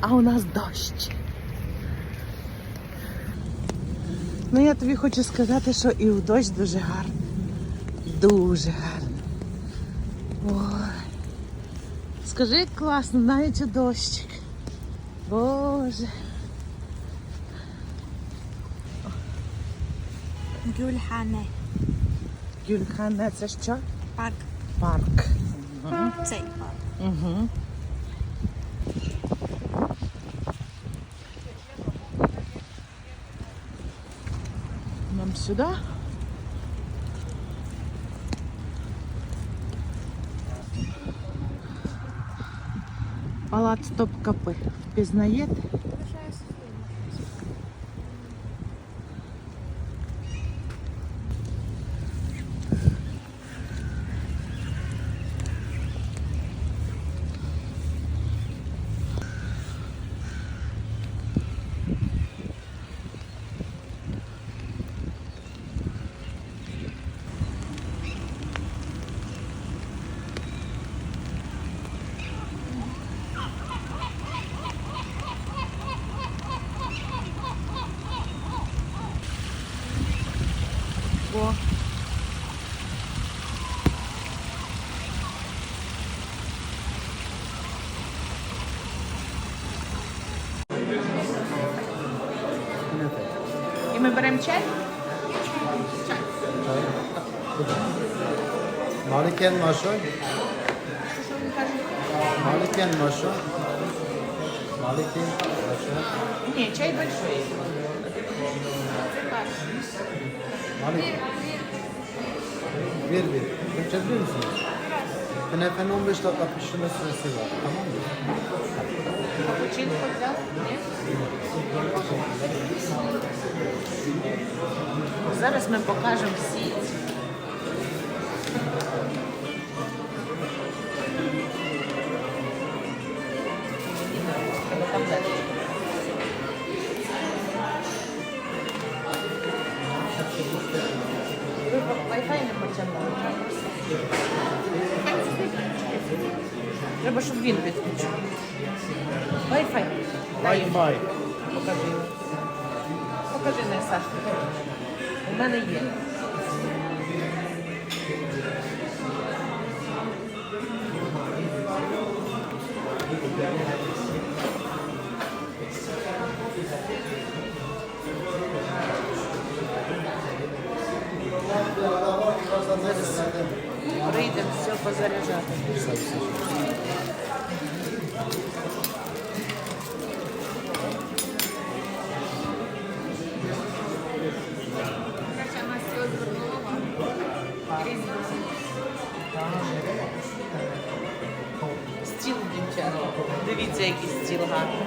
А у нас дощ. Ну, я тобі хочу сказати, що і в дощ дуже гарно. Дуже гарно. Ой. Скажи, класно, навіть у дощик. Боже. Гюльхане. Гюльхане, це що? Парк. Парк. Цей парк. Угу. Сюди. Палац Топкапи. Впізнаєте? О. І ми беремо чай? Maliken maşo. Maliken maşo. Maliken maşo. Ні, чай большой. Malik. Bir bir. Türkçe biliyor musunuz? Künefenin 15 dakika pişirme süresi var. Tamam mı? Капучинко взяв? Ні? Зараз ми покажемо всі. Треба, щоб він підключив. Wi-Fi. Bye. Покажи. Покажи на Сашку. У мене є. Прийдемо все позаряджати. Стіл, дівчата. Дивіться, який стіл гарний.